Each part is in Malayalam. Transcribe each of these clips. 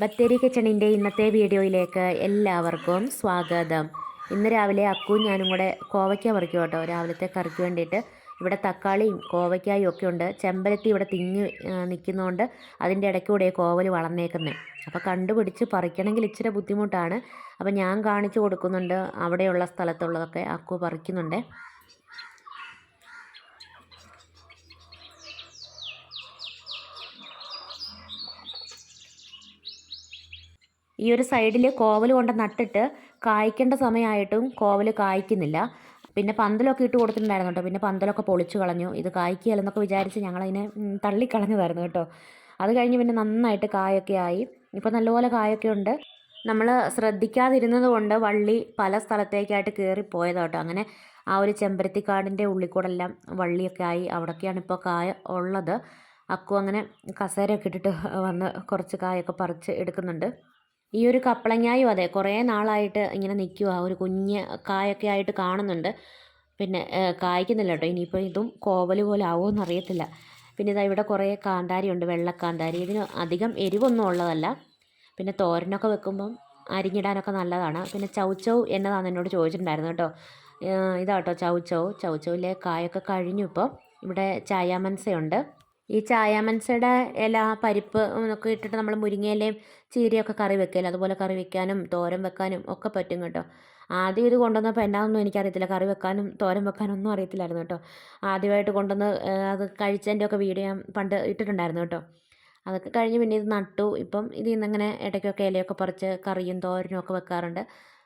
ബത്തേരി കിച്ചണിന്റെ ഇന്നത്തെ വീഡിയോയിലേക്ക് എല്ലാവർക്കും സ്വാഗതം. ഇന്ന് രാവിലെ അക്കു ഞാനും കൂടെ കോവയ്ക്ക പറിക്കും കേട്ടോ. രാവിലത്തെ കറിക്ക് വേണ്ടിയിട്ട് ഇവിടെ തക്കാളിയും കോവയ്ക്കായും ഒക്കെ ഉണ്ട്. ചെമ്പരത്തി ഇവിടെ തിങ്ങി നിൽക്കുന്നതുകൊണ്ട് അതിന്റെ ഇടയ്ക്കൂടെ കോവൽ വളർന്നേക്കുന്നത് അപ്പോൾ കണ്ടുപിടിച്ച് പറിക്കണമെങ്കിൽ ഇച്ചിരി ബുദ്ധിമുട്ടാണ്. അപ്പോൾ ഞാൻ കാണിച്ചു കൊടുക്കുന്നുണ്ട് അവിടെയുള്ള സ്ഥലത്തുള്ളതൊക്കെ അക്കു പറിക്കുന്നുണ്ട്. ഈ ഒരു സൈഡിൽ കോവൽ കൊണ്ട് നട്ടിട്ട് കായ്ക്കേണ്ട സമയമായിട്ടും കോവൽ കായ്ക്കുന്നില്ല. പിന്നെ പന്തലൊക്കെ ഇട്ട് കൊടുത്തിട്ടുണ്ടായിരുന്നു കേട്ടോ. പിന്നെ പന്തലൊക്കെ പൊളിച്ചു കളഞ്ഞു. ഇത് കായ്ക്കുകയല്ലെന്നൊക്കെ വിചാരിച്ച് ഞങ്ങളതിനെ തള്ളിക്കളഞ്ഞതായിരുന്നു കേട്ടോ. അത് കഴിഞ്ഞ് പിന്നെ നന്നായിട്ട് കായൊക്കെ ആയി. ഇപ്പോൾ നല്ലപോലെ കായൊക്കെ ഉണ്ട്. നമ്മൾ ശ്രദ്ധിക്കാതിരുന്നത് കൊണ്ട് വള്ളി പല സ്ഥലത്തേക്കായിട്ട് കയറിപ്പോയത് കേട്ടോ. അങ്ങനെ ആ ഒരു ചെമ്പരത്തിക്കാടിന്റെ ഉള്ളിക്കൂടെല്ലാം വള്ളിയൊക്കെ ആയി അവിടൊക്കെയാണ് ഇപ്പോൾ കായ ഉള്ളത്. അക്കു അങ്ങനെ കസേരയൊക്കെ ഇട്ടിട്ട് വന്ന് കുറച്ച് കായൊക്കെ പറിച്ച് എടുക്കുന്നുണ്ട്. ഈ ഒരു കപ്പളങ്ങായും അതെ കുറേ നാളായിട്ട് ഇങ്ങനെ നിൽക്കുക ഒരു കുഞ്ഞ് കായൊക്കെ ആയിട്ട് കാണുന്നുണ്ട്. പിന്നെ കായ്ക്കുന്നില്ല കേട്ടോ. ഇനിയിപ്പോൾ ഇതും കോവൽ പോലെ ആവുമോ അറിയത്തില്ല. പിന്നെ ഇതാ ഇവിടെ കുറേ കാന്താരിയുണ്ട് വെള്ളക്കാന്താരി. ഇതിന് അധികം എരിവൊന്നും ഉള്ളതല്ല. പിന്നെ തോരനൊക്കെ വെക്കുമ്പം അരിഞ്ഞിടാനൊക്കെ നല്ലതാണ്. പിന്നെ ചൗച്ചൗ എന്നതാണ് എന്നോട് ചോദിച്ചിട്ടുണ്ടായിരുന്നു കേട്ടോ. ഇതാട്ടോ ചൗച്ചൗ ചൗച്ചൗവിലെ കായൊക്കെ കഴിഞ്ഞു ഇപ്പോൾ ഇവിടെ ചായാമൻസയുണ്ട്. ഈ ചായാമൻസയുടെ ഇല പരിപ്പ് ഒക്കെ ഇട്ടിട്ട് നമ്മൾ മുരിങ്ങയിലയും ചീരയൊക്കെ കറി വെക്കില്ല? അതുപോലെ കറി വെക്കാനും തോരൻ വെക്കാനും ഒക്കെ പറ്റും കേട്ടോ. ആദ്യം ഇത് കൊണ്ടുവന്നപ്പോൾ എന്നാണെന്നും എനിക്കറിയത്തില്ല. കറി വെക്കാനും തോരൻ വെക്കാനും ഒന്നും അറിയത്തില്ലായിരുന്നു കേട്ടോ. ആദ്യമായിട്ട് കൊണ്ടുവന്ന് അത് കഴിച്ചതിന്റെ ഒക്കെ വീഡിയോ ഞാൻ പണ്ട് ഇട്ടിട്ടുണ്ടായിരുന്നു കേട്ടോ. അതൊക്കെ കഴിഞ്ഞ് പിന്നെ ഇത് നട്ടു. ഇപ്പം ഇതിൽ നിന്നിങ്ങനെ ഇടയ്ക്കൊക്കെ ഇലയൊക്കെ പറിച്ച് കറിയും തോരനും ഒക്കെ വെക്കാറുണ്ട്.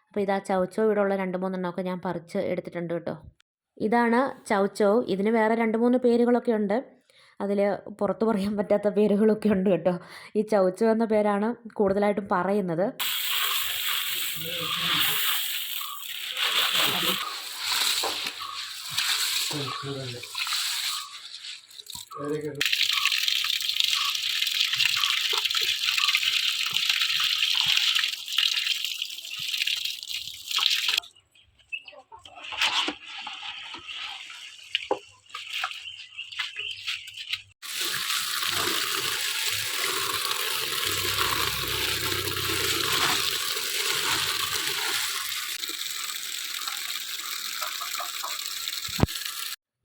അപ്പോൾ ഇതാ ചവച്ചോ ഇവിടെ ഉള്ള രണ്ട് മൂന്നെണ്ണമൊക്കെ ഞാൻ പറിച്ച് എടുത്തിട്ടുണ്ട് കേട്ടോ. ഇതാണ് ചവച്ചോ ഇതിന് വേറെ രണ്ട് മൂന്ന് പേരുകളൊക്കെ ഉണ്ട്. അതിൽ പുറത്തു പറയാൻ പറ്റാത്ത പേരുകളൊക്കെ ഉണ്ട് കേട്ടോ. ഈ ചവച്ചു എന്ന പേരാണ് കൂടുതലായിട്ടും പറയുന്നത്.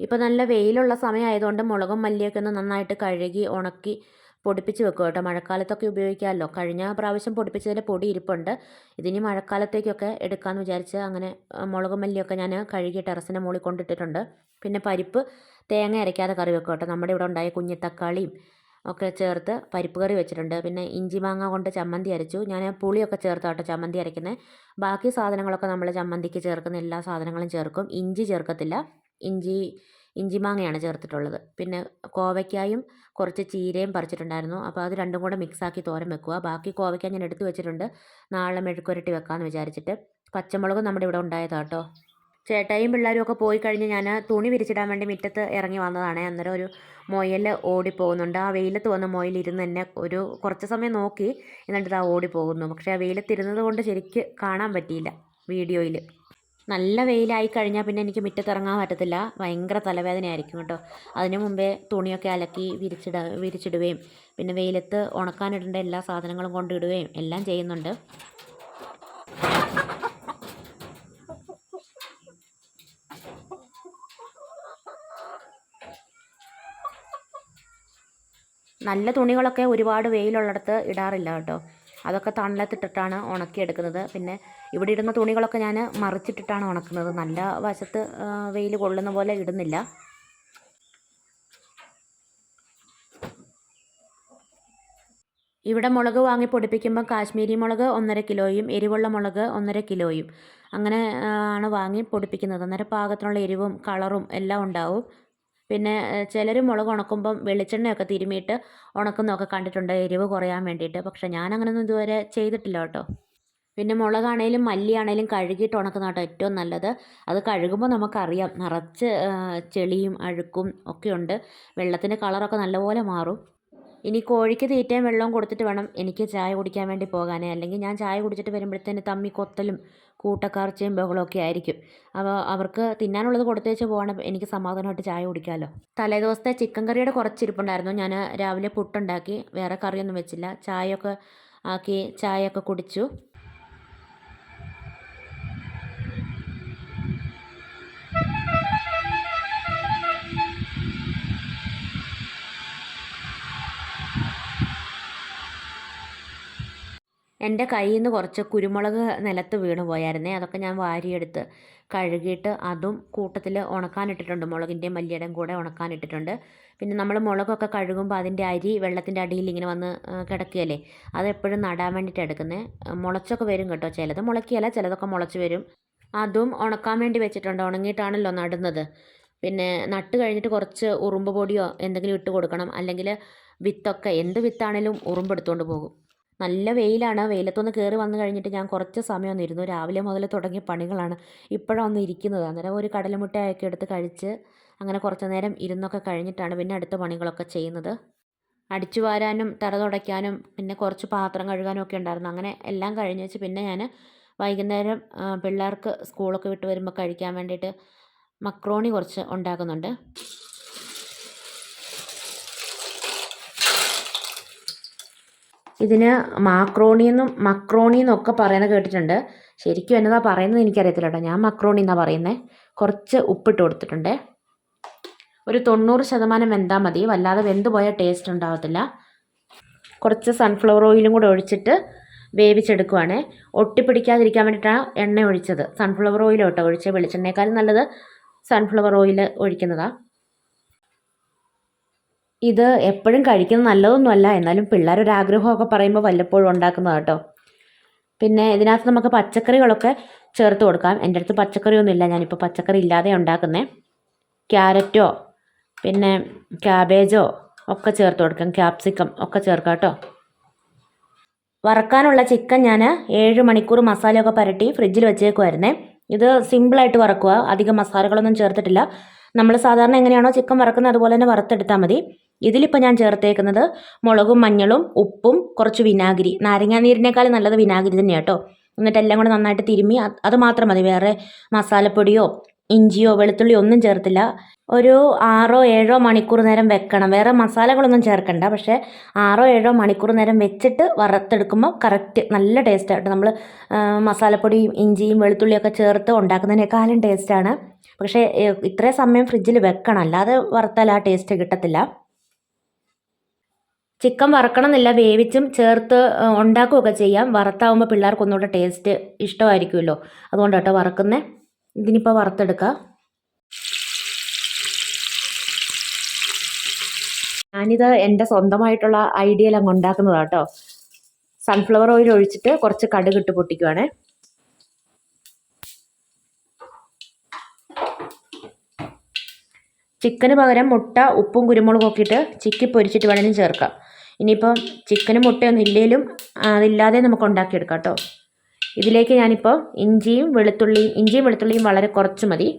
ഇപ്പോൾ നല്ല വെയിലുള്ള സമയമായതുകൊണ്ട് മുളകും മല്ലിയൊക്കെ ഒന്ന് നന്നായിട്ട് കഴുകി ഉണക്കി പൊടിപ്പിച്ച് വെക്കും കേട്ടോ. മഴക്കാലത്തൊക്കെ ഉപയോഗിക്കാമല്ലോ. കഴിഞ്ഞ പ്രാവശ്യം പൊടിപ്പിച്ചതിന്റെ പൊടി ഇരിപ്പുണ്ട്. ഇതിനി മഴക്കാലത്തേക്കൊക്കെ എടുക്കാമെന്ന് വിചാരിച്ച് അങ്ങനെ മുളകും മല്ലിയൊക്കെ ഞാൻ കഴുകി ടെറസിന്റെ മുകളിൽ കൊണ്ടിട്ടിട്ടുണ്ട്. പിന്നെ പരിപ്പ് തേങ്ങ അരയ്ക്കാതെ കറി വെക്കും കേട്ടോ. നമ്മുടെ ഇവിടെ ഉണ്ടായ കുഞ്ഞിത്തക്കാളിയും ഒക്കെ ചേർത്ത് പരിപ്പ് കറി വെച്ചിട്ടുണ്ട്. പിന്നെ ഇഞ്ചി മാങ്ങ കൊണ്ട് ചമ്മന്തി അരച്ചു. ഞാൻ പുളിയൊക്കെ ചേർത്ത് കേട്ടോ ചമ്മന്തി അരയ്ക്കുന്നത് ബാക്കി സാധനങ്ങളൊക്കെ നമ്മൾ ചമ്മന്തിക്ക് ചേർക്കുന്ന എല്ലാ സാധനങ്ങളും ചേർക്കും. ഇഞ്ചി ചേർക്കത്തില്ല. ഇഞ്ചി ഇഞ്ചി മാങ്ങയാണ് ചേർത്തിട്ടുള്ളത്. പിന്നെ കോവയ്ക്കായും കുറച്ച് ചീരയും പറിച്ചിട്ടുണ്ടായിരുന്നു. അപ്പോൾ അത് രണ്ടും കൂടെ മിക്സാക്കി തോരൻ വെക്കുക. ബാക്കി കോവയ്ക്ക ഞാൻ എടുത്തു വെച്ചിട്ടുണ്ട്. നാളെ മെഴുക്കുരട്ടി വെക്കാമെന്ന് വിചാരിച്ചിട്ട്. പച്ചമുളകും നമ്മുടെ ഇവിടെ ഉണ്ടായതാണ് കേട്ടോ ചേട്ടായും പിള്ളേരും ഒക്കെ പോയി കഴിഞ്ഞ് ഞാൻ തുണി വിരിച്ചിടാൻ വേണ്ടി മുറ്റത്ത് ഇറങ്ങി വന്നതാണ്. അന്നേരം ഒരു മുയൽ ഓടിപ്പോകുന്നുണ്ട്. ആ വെയിലത്ത് വന്ന് മുയൽ ഇരുന്ന് എന്നെ ഒരു കുറച്ച് സമയം നോക്കി എന്നിട്ട് ആ ഓടിപ്പോകുന്നു. പക്ഷേ ആ വെയിലത്തിരുന്നത് കൊണ്ട് ശരിക്ക് കാണാൻ പറ്റിയില്ല വീഡിയോയിൽ നല്ല വെയിലായി കഴിഞ്ഞാൽ പിന്നെ എനിക്ക് മുറ്റത്തിറങ്ങാൻ പറ്റത്തില്ല. ഭയങ്കര തലവേദനയായിരിക്കും കേട്ടോ. അതിന് മുമ്പേ തുണിയൊക്കെ അലക്കി വിരിച്ചിട വിരിച്ചിടുകയും പിന്നെ വെയിലത്ത് ഉണക്കാനിടേണ്ട എല്ലാ സാധനങ്ങളും കൊണ്ടിടുകയും എല്ലാം ചെയ്യുന്നുണ്ട്. നല്ല തുണികളൊക്കെ ഒരുപാട് വെയിലുള്ളിടത്ത് ഇടാറില്ല കേട്ടോ. അതൊക്കെ തണലത്തിട്ടിട്ടാണ് ഉണക്കിയെടുക്കുന്നത്. പിന്നെ ഇവിടെ ഇടുന്ന തുണികളൊക്കെ ഞാൻ മറിച്ചിട്ടിട്ടാണ് ഉണക്കുന്നത്. നല്ല വശത്ത് വെയിൽ കൊള്ളുന്ന പോലെ ഇടുന്നില്ല. ഇവിടെ മുളക് വാങ്ങി പൊടിപ്പിക്കുമ്പോൾ കാശ്മീരി മുളക് ഒന്നര കിലോയും എരിവുള്ള മുളക് ഒന്നര കിലോയും. അങ്ങനെ ആണ് വാങ്ങി പൊടിപ്പിക്കുന്നത്. അന്നേരം പാകത്തിനുള്ള എരിവും കളറും എല്ലാം ഉണ്ടാവും. പിന്നെ ചിലർ മുളക് ഉണക്കുമ്പം വെളിച്ചെണ്ണയൊക്കെ തിരുമിയിട്ട് ഉണക്കുന്നതൊക്കെ കണ്ടിട്ടുണ്ട് എരിവ് കുറയാൻ വേണ്ടിയിട്ട്. പക്ഷേ ഞാൻ അങ്ങനെയൊന്നും ഇതുവരെ ചെയ്തിട്ടില്ല കേട്ടോ. പിന്നെ മുളകാണേലും മല്ലിയാണേലും കഴുകിയിട്ട് ഉണക്കുന്ന കേട്ടോ ഏറ്റവും നല്ലത്. അത് കഴുകുമ്പോൾ നമുക്കറിയാം നിറച്ച് ചെളിയും അഴുക്കും ഒക്കെയുണ്ട് വെള്ളത്തിന്റെ കളറൊക്കെ നല്ലപോലെ മാറും. ഇനി കോഴിക്ക് തീറ്റയും വെള്ളവും കൊടുത്തിട്ട് വേണം എനിക്ക് ചായ കുടിക്കാൻ വേണ്ടി പോകാനേ. അല്ലെങ്കിൽ ഞാൻ ചായ കുടിച്ചിട്ട് വരുമ്പോഴത്തേന് തമ്മി കൊത്തലും കൂട്ടക്കാർച്ചയും ബഹളമൊക്കെ ആയിരിക്കും. അപ്പോൾ അവർക്ക് തിന്നാനുള്ളത് കൊടുത്തേച്ച് പോകണം എനിക്ക് സമാധാനമായിട്ട് ചായ കുടിക്കാമല്ലോ തലേ ദിവസത്തെ ചിക്കൻ കറിയുടെ കുറച്ച് ഇരിപ്പുണ്ടായിരുന്നു. ഞാൻ രാവിലെ പുട്ടുണ്ടാക്കി. വേറെ കറിയൊന്നും വെച്ചില്ല. ചായയൊക്കെ ആക്കി ചായയൊക്കെ കുടിച്ചു. എന്റെ കയ്യിൽ നിന്ന് കുറച്ച് കുരുമുളക് നിലത്ത് വീണ് പോയായിരുന്നേ. അതൊക്കെ ഞാൻ വാരിയെടുത്ത് കഴുകിയിട്ട് അതും കൂട്ടത്തിൽ ഉണക്കാനിട്ടിട്ടുണ്ട്. മുളകിന്റെയും മല്ലിയുടെയും കൂടെ ഉണക്കാനിട്ടിട്ടുണ്ട്. പിന്നെ നമ്മൾ മുളകൊക്കെ കഴുകുമ്പോൾ അതിന്റെ അരി വെള്ളത്തിന്റെ അടിയിൽ ഇങ്ങനെ വന്ന് കിടക്കുകയല്ലേ? അതെപ്പോഴും നടാൻ വേണ്ടിയിട്ട് എടുക്കുന്നത് മുളച്ചൊക്കെ വരും കേട്ടോ ചിലത്. മുളക്കിയല്ല ചിലതൊക്കെ മുളച്ച് വരും. അതും ഉണക്കാൻ വേണ്ടി വെച്ചിട്ടുണ്ട്. ഉണങ്ങിയിട്ടാണല്ലോ നടുന്നത്. പിന്നെ നട്ട് കഴിഞ്ഞിട്ട് കുറച്ച് ഉറുമ്പ് പൊടിയോ എന്തെങ്കിലും ഇട്ട് കൊടുക്കണം. അല്ലെങ്കിൽ വിത്തൊക്കെ എന്ത് വിത്താണേലും ഉറുമ്പെടുത്തുകൊണ്ട് പോകും. നല്ല വെയിലാണ്. വെയിലത്തൊന്ന് കയറി വന്നു കഴിഞ്ഞിട്ട് ഞാൻ കുറച്ച് സമയം ഒന്നിരുന്നു രാവിലെ മുതൽ തുടങ്ങിയ പണികളാണ് ഇപ്പോഴാണ് ഒന്ന് ഇരിക്കുന്നത്. അന്നേരം ഒരു കടലമുട്ടയൊക്കെ എടുത്ത് കഴിച്ച് അങ്ങനെ കുറച്ച് നേരം ഇരുന്നൊക്കെ കഴിഞ്ഞിട്ടാണ് പിന്നെ അടുത്ത പണികളൊക്കെ ചെയ്യുന്നത്. അടിച്ചു വാരാനും തറ തുടയ്ക്കാനും പിന്നെ കുറച്ച് പാത്രം കഴുകാനും ഒക്കെ ഉണ്ടായിരുന്നു. അങ്ങനെ എല്ലാം കഴിഞ്ഞ് വെച്ച് പിന്നെ ഞാൻ വൈകുന്നേരം പിള്ളേർക്ക് സ്കൂളൊക്കെ വിട്ട് വരുമ്പോൾ കഴിക്കാൻ വേണ്ടിയിട്ട് മക്രോണി കുറച്ച് ഉണ്ടാക്കുന്നുണ്ട്. ഇതിന് മാക്രോണി എന്നും മക്രോണി എന്നൊക്കെ പറയുന്നത് കേട്ടിട്ടുണ്ട്. ശരിക്കും എന്നതാ പറയുന്നത് എനിക്കറിയത്തില്ല കേട്ടോ ഞാൻ മക്രോണി എന്നാണ് പറയുന്നത് കുറച്ച് ഉപ്പിട്ട് കൊടുത്തിട്ടുണ്ട്. ഒരു തൊണ്ണൂറ് ശതമാനം വെന്താൽ മതി. വല്ലാതെ വെന്ത് പോയാൽ ടേസ്റ്റ് ഉണ്ടാകത്തില്ല കുറച്ച് സൺഫ്ലവർ ഓയിലും കൂടെ ഒഴിച്ചിട്ട് വേവിച്ചെടുക്കുവാണ്. ഒട്ടിപ്പിടിക്കാതിരിക്കാൻ വേണ്ടിയിട്ടാണ് എണ്ണ ഒഴിച്ചത്. സൺഫ്ലവർ ഓയിൽ കേട്ടോ ഒഴിച്ച് വെളിച്ചെണ്ണയേക്കാളും നല്ലത് സൺഫ്ലവർ ഓയിൽ ഒഴിക്കുന്നതാണ് ഇത് എപ്പോഴും കഴിക്കുന്നത് നല്ലതൊന്നുമല്ല. എന്നാലും പിള്ളേരൊരു ആഗ്രഹമൊക്കെ പറയുമ്പോൾ വല്ലപ്പോഴും ഉണ്ടാക്കുന്നതാണ് കേട്ടോ. പിന്നെ ഇതിനകത്ത് നമുക്ക് പച്ചക്കറികളൊക്കെ ചേർത്ത് കൊടുക്കാം. എന്റെ അടുത്ത് പച്ചക്കറിയൊന്നുമില്ല ഞാനിപ്പോൾ പച്ചക്കറി ഇല്ലാതെ ഉണ്ടാക്കുന്നത് ക്യാരറ്റോ പിന്നെ ക്യാബേജോ ഒക്കെ ചേർത്ത് കൊടുക്കാം. ക്യാപ്സിക്കം ഒക്കെ ചേർക്കാം കേട്ടോ. വറക്കാനുള്ള ചിക്കൻ ഞാൻ ഏഴ് മണിക്കൂർ മസാലയൊക്കെ പരട്ടി ഫ്രിഡ്ജിൽ വെച്ചേക്കുമായിരുന്നേ ഇത് സിമ്പിളായിട്ട് വറക്കുക. അധികം മസാലകളൊന്നും ചേർത്തിട്ടില്ല. നമ്മൾ സാധാരണ എങ്ങനെയാണോ ചിക്കൻ വറക്കുന്നത് അതുപോലെ തന്നെ വറുത്തെടുത്താൽ മതി. ഇതിലിപ്പോൾ ഞാൻ ചേർത്തേക്കുന്നത് മുളകും മഞ്ഞളും ഉപ്പും കുറച്ച് വിനാഗിരി. നാരങ്ങാ നീരിനേക്കാളും നല്ലത് വിനാഗിരി തന്നെയാണ് കേട്ടോ എന്നിട്ട് എല്ലാം കൂടെ നന്നായിട്ട് തിരുമ്മി അത് മാത്രം മതി. വേറെ മസാലപ്പൊടിയോ ഇഞ്ചിയോ വെളുത്തുള്ളിയോ ഒന്നും ചേർത്തില്ല. ഒരു ആറോ ഏഴോ മണിക്കൂർ നേരം വെക്കണം. വേറെ മസാലകളൊന്നും ചേർക്കണ്ട. പക്ഷേ ആറോ ഏഴോ മണിക്കൂർ നേരം വെച്ചിട്ട് വറുത്തെടുക്കുമ്പോൾ കറക്റ്റ് നല്ല ടേസ്റ്റായിട്ട് നമ്മൾ മസാലപ്പൊടിയും ഇഞ്ചിയും വെളുത്തുള്ളിയൊക്കെ ചേർത്ത് ഉണ്ടാക്കുന്നതിനേക്കാളും ടേസ്റ്റാണ് പക്ഷേ ഇത്രയും സമയം ഫ്രിഡ്ജിൽ വെക്കണം. അല്ലാതെ വറുത്താൽ ആ ടേസ്റ്റ് കിട്ടത്തില്ല. ചിക്കൻ വറക്കണം എന്നില്ല വേവിച്ചും ചേർത്ത് ഉണ്ടാക്കുകയൊക്കെ ചെയ്യാം. വറുത്താവുമ്പോൾ പിള്ളേർക്ക് ഒന്നുകൂടെ ടേസ്റ്റ് ഇഷ്ടമായിരിക്കുമല്ലോ. അതുകൊണ്ട് കേട്ടോ വറക്കുന്നേ. ഇതിനിപ്പോൾ വറുത്തെടുക്കുക ഞാനിത് എന്റെ സ്വന്തമായിട്ടുള്ള ഐഡിയയിൽ അങ്ങ് ഉണ്ടാക്കുന്നതാണ് കേട്ടോ സൺഫ്ലവർ ഓയിൽ ഒഴിച്ചിട്ട് കുറച്ച് കടുക് ഇട്ട് പൊട്ടിക്കുവാണേ. ചിക്കന് പകരം മുട്ട ഉപ്പും കുരുമുളകും ഒക്കെ ഇട്ട് ചിക്കി പൊരിച്ചിട്ട് വേണമെങ്കിലും ചേർക്കാം. ഇനിയിപ്പം ചിക്കനും മുട്ടയൊന്നും ഇല്ലേലും അതില്ലാതെ നമുക്ക് ഉണ്ടാക്കിയെടുക്കാം കേട്ടോ. ഇതിലേക്ക് ഞാനിപ്പോൾ ഇഞ്ചിയും വെളുത്തുള്ളിയും ഇഞ്ചിയും വെളുത്തുള്ളിയും വളരെ കുറച്ച് മതി.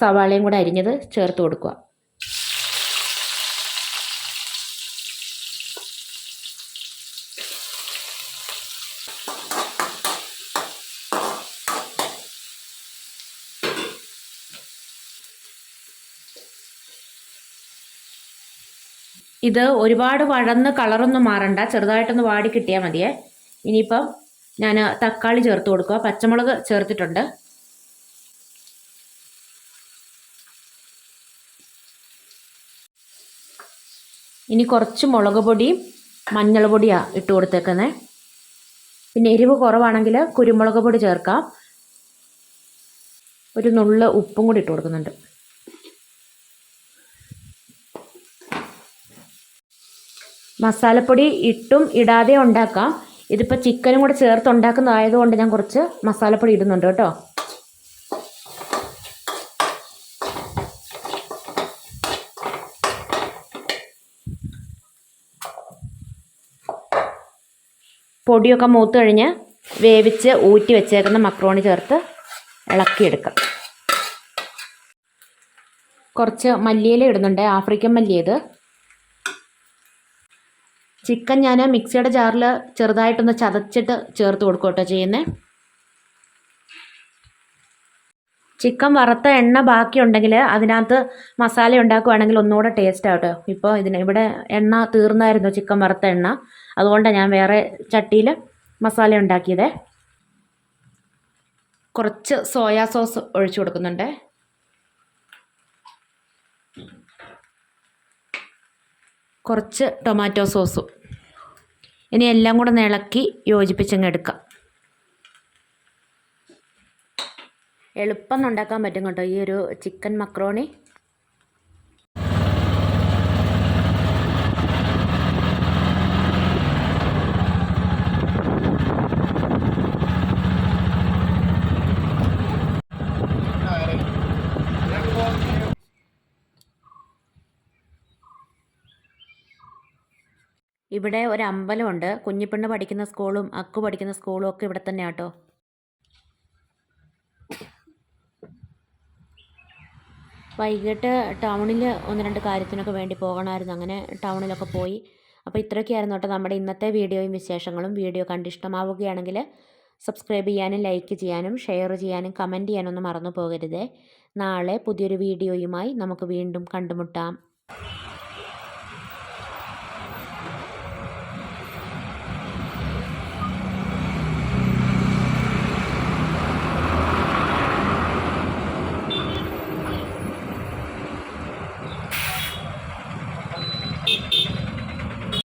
സവാളയും കൂടെ അരിഞ്ഞത് ചേർത്ത് കൊടുക്കുക. ഇത് ഒരുപാട് വഴന്ന് കളറൊന്നും മാറണ്ട. ചെറുതായിട്ടൊന്ന് വാടി കിട്ടിയാൽ മതിയേ. ഇനിയിപ്പം ഞാൻ തക്കാളി ചേർത്ത് കൊടുക്കുക. പച്ചമുളക് ചേർത്തിട്ടുണ്ട്. ഇനി കുറച്ച് മുളക് പൊടിയും മഞ്ഞൾ പൊടിയാണ് ഇട്ട് കൊടുത്തേക്കുന്നത് പിന്നെ എരിവ് കുറവാണെങ്കിൽ കുരുമുളക് പൊടി ചേർക്കാം. ഒരു നുള്ള ഉപ്പും കൂടി ഇട്ട് കൊടുക്കുന്നുണ്ട്. മസാലപ്പൊടി ഇട്ടും ഇടാതെ ഉണ്ടാക്കാം. ഇതിപ്പോൾ ചിക്കനും കൂടെ ചേർത്ത് ഉണ്ടാക്കുന്നതായതുകൊണ്ട് ഞാൻ കുറച്ച് മസാലപ്പൊടി ഇടുന്നുണ്ട് കേട്ടോ. പൊടിയൊക്കെ മൂത്ത് കഴിഞ്ഞ് വേവിച്ച് ഊറ്റി വെച്ചേക്കുന്ന മക്രോണി ചേർത്ത് ഇളക്കിയെടുക്കാം. കുറച്ച് മല്ലിയില ഇടുന്നുണ്ട്. ആഫ്രിക്കൻ മല്ലിയത് ചിക്കൻ ഞാൻ മിക്സിയുടെ ജാറിൽ ചെറുതായിട്ടൊന്ന് ചതച്ചിട്ട് ചേർത്ത് കൊടുക്കും കേട്ടോ ചെയ്യുന്നത് ചിക്കൻ വറുത്ത എണ്ണ ബാക്കിയുണ്ടെങ്കിൽ അതിനകത്ത് മസാല ഉണ്ടാക്കുകയാണെങ്കിൽ ഒന്നുകൂടെ ടേസ്റ്റ് ആവട്ടോ ഇപ്പോൾ ഇതിന് ഇവിടെ എണ്ണ തീർന്നായിരുന്നു ചിക്കൻ വറുത്ത എണ്ണ. അതുകൊണ്ടാണ് ഞാൻ വേറെ ചട്ടിയിൽ മസാല ഉണ്ടാക്കിയത്. കുറച്ച് സോയാ സോസ് ഒഴിച്ചു കൊടുക്കുന്നുണ്ട്. കുറച്ച് ടൊമാറ്റോ സോസും. ഇനി എല്ലാം കൂടെ ഇളക്കി യോജിപ്പിച്ചങ്ങ് എടുക്കാം. എളുപ്പം ഉണ്ടാക്കാൻ പറ്റും കേട്ടോ. ഈ ഒരു ചിക്കൻ മക്രോണി ഇവിടെ ഒരു അമ്പലമുണ്ട്. കുഞ്ഞിപ്പെണ്ണ് പഠിക്കുന്ന സ്കൂളും അക്കു പഠിക്കുന്ന സ്കൂളും ഒക്കെ ഇവിടെ തന്നെയാ കേട്ടോ വൈകിട്ട് ടൗണിൽ ഒന്ന് രണ്ട് കാര്യത്തിനൊക്കെ വേണ്ടി പോകണമായിരുന്നു അങ്ങനെ ടൗണിലൊക്കെ പോയി. അപ്പോൾ ഇത്രയൊക്കെയായിരുന്നു കേട്ടോ നമ്മുടെ ഇന്നത്തെ വീഡിയോയും വിശേഷങ്ങളും. വീഡിയോ കണ്ട് ഇഷ്ടമാവുകയാണെങ്കിൽ സബ്സ്ക്രൈബ് ചെയ്യാനും ലൈക്ക് ചെയ്യാനും ഷെയർ ചെയ്യാനും കമന്റ് ചെയ്യാനൊന്നും മറന്നു പോകരുതേ. നാളെ പുതിയൊരു വീഡിയോയുമായി നമുക്ക് വീണ്ടും കണ്ടുമുട്ടാം.